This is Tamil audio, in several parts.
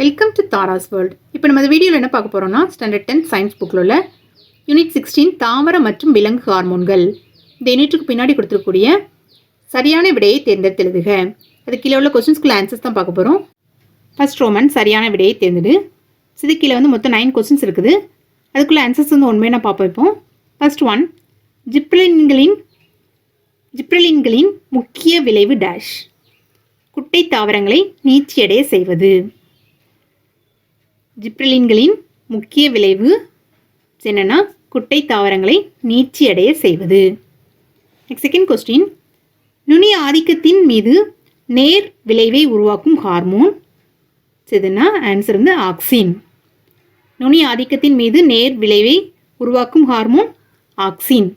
வெல்கம் டு தாராஸ் வேர்ல்ட் இப்போ நம்ம இந்த வீடியோவில் என்ன பார்க்க போகிறோம்னா ஸ்டாண்டர்ட் டென்த் சயின்ஸ் புக்கில் உள்ள யூனிட் சிக்ஸ்டீன் தாவர மற்றும் விலங்கு ஹார்மோன்கள் இந்த யூனிட்டுக்கு பின்னாடி கொடுத்துருக்கக்கூடிய சரியான விடையை தேர்ந்தெடுத்து எழுதுக அது கீழே உள்ள கொஸ்டின்ஸ்க்குள்ள ஆன்சர்ஸ் தான் பார்க்க போகிறோம் ஃபர்ஸ்ட் ரோமன் சரியான விடையை தேர்ந்தெடு. இது கீழே வந்து மொத்தம் நைன் கொஸ்டின்ஸ் இருக்குது. அதுக்குள்ள ஆன்சர்ஸ் வந்து உண்மையாக நான் பார்ப்போம் இப்போ. ஃபர்ஸ்ட் ஒன் ஜிப்ரலின்களின் ஜிப்ரலின்களின் முக்கிய விளைவு டேஷ் குட்டை தாவரங்களை நீச்சியடைய செய்வது. ஜிப்ரலின்களின் முக்கிய விளைவு என்னென்னா குட்டை தாவரங்களை நீச்சியடைய செய்வது. நெக்ஸ்ட் செகண்ட் கொஸ்டின் நுனி ஆதிக்கத்தின் மீது நேர் விளைவை உருவாக்கும் ஹார்மோன் எதுனா ஆன்சர் வந்து ஆக்சின் நுனி ஆதிக்கத்தின் மீது நேர் விளைவை உருவாக்கும் hormone auxin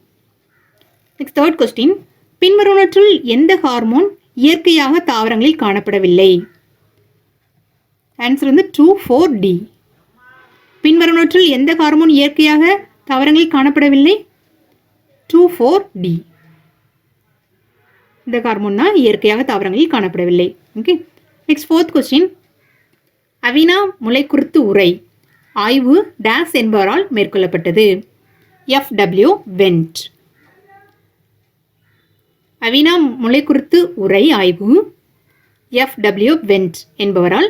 next third question பின்வருவனற்றுள் எந்த ஹார்மோன் இயற்கையாக தாவரங்களில் காணப்படவில்லை? ஆன்சர் வந்து டூ ஃபோர் டி பின்வருவனற்றுள் எந்த ஹார்மோன் இயற்கையாக தாவரங்களில் காணப்படவில்லை. டூ ஃபோர் டி இந்த ஹார்மோன் தான் இயற்கையாக தாவரங்களில் காணப்படவில்லை. ஓகே நெக்ஸ்ட் ஃபோர்த் கொஸ்டின் அவினா முளைக்குருத்து உரை. ஆய்வு டேஸ் என்பவரால் மேற்கொள்ளப்பட்டது. எஃப் டபிள்யூ வென்ட் அவினா முளைக்குருத்து உரை ஆய்வு. எஃப் டபிள்யூ வென்ட் என்பவரால்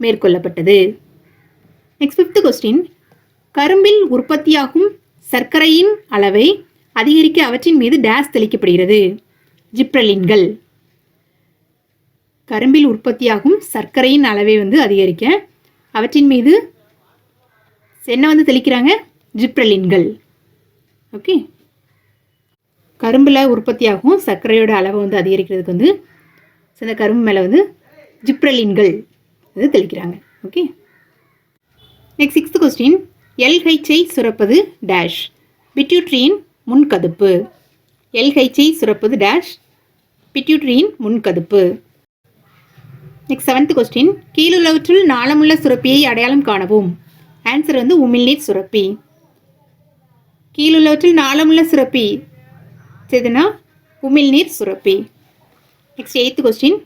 மேற்கொள்ளப்பட்டது. நெக்ஸ்ட் ஃபிஃப்த் கொஸ்டின் கரும்பில் உற்பத்தியாகும் சர்க்கரையின் அளவை அதிகரிக்க அவற்றின் மீது டேஸ் தெளிக்கப்படுகிறது. ஜிப்ரலின்கள். கரும்பில் உற்பத்தியாகும் சர்க்கரையின் அளவை வந்து அதிகரிக்க அவற்றின் மீது என்ன வந்து தெளிக்கிறாங்க? ஜிப்ரலின்கள். ஓகே கரும்பில் உற்பத்தியாகும் சர்க்கரையோட அளவை வந்து அதிகரிக்கிறதுக்கு வந்து சில கரும்பு மேலே வந்து ஜிப்ரலின்கள் இது தெளிக்கிறாங்க. ஓகே நெக்ஸ்ட் சிக்ஸ்த் கொஸ்டின் எல்ஹெச்ஐ சுரப்பது டேஷ் பிட்யூட்ரியின் முன்கதுப்பு. எல்ஹெச்ஐ சுரப்பது டேஷ் பிட்யூட்ரியின் முன்கதுப்பு. நெக்ஸ்ட் செவன்த் கொஸ்டின் கீழுள்ளவற்றுள் நாளமுள்ள சுரப்பியை அடையாளம் காணவும். ஆன்சர் வந்து உமிழ்நீர் சுரப்பி. கீழுள்ளவற்றில் நாளமுள்ள சுரப்பி. எதுனா? உமிழ்நீர் சுரப்பி. நெக்ஸ்ட் எயித்து கொஸ்டின்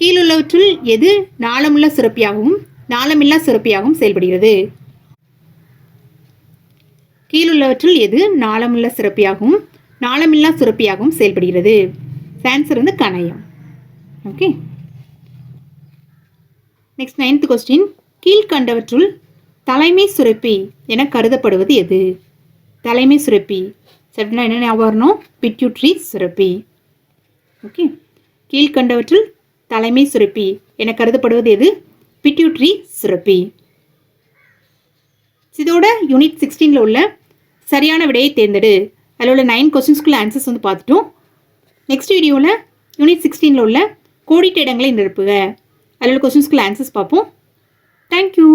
கீழுள்ளவற்றுள் எது நாளமுள்ள சுரப்பியாகவும் நாளமில்லா சுரப்பியாகவும் செயல்படுகிறது. கீழுள்ளவற்றில் எது நாளமுள்ள சுரப்பியாகவும் நாளமில்லா சுரப்பியாகவும் செயல்படுகிறது? ஆன்சர் வந்து கணையம். ஓகே நெக்ஸ்ட் நைன்த் கொஸ்டின் கீழ்கண்டவற்றுள் தலைமை சுரப்பி என கருதப்படுவது எது? தலைமை சுரப்பி சரினா என்ன ஞாபகம் வரணும். பிட்யூட்ரி சுரப்பி ஓகே கீழ்கண்டவற்றில் தலைமை சுரப்பி என கருதப்படுவது எது? பிட்யூட்ரி சுரப்பி இதோட யூனிட் சிக்ஸ்டீனில் உள்ள சரியான விடையை தேர்ந்தெடு. அதில் உள்ள நைன் கொஸ்டின்ஸ்குள்ள ஆன்சர்ஸ் வந்து பார்த்துட்டோம். நெக்ஸ்ட் வீடியோவில் யூனிட் சிக்ஸ்டீனில் உள்ள கோடிட்ட இடங்களை நிரப்புக. அதில் உள்ள கொஸ்டின்ஸ்குள்ள ஆன்சர்ஸ் பார்ப்போம். தேங்க்யூ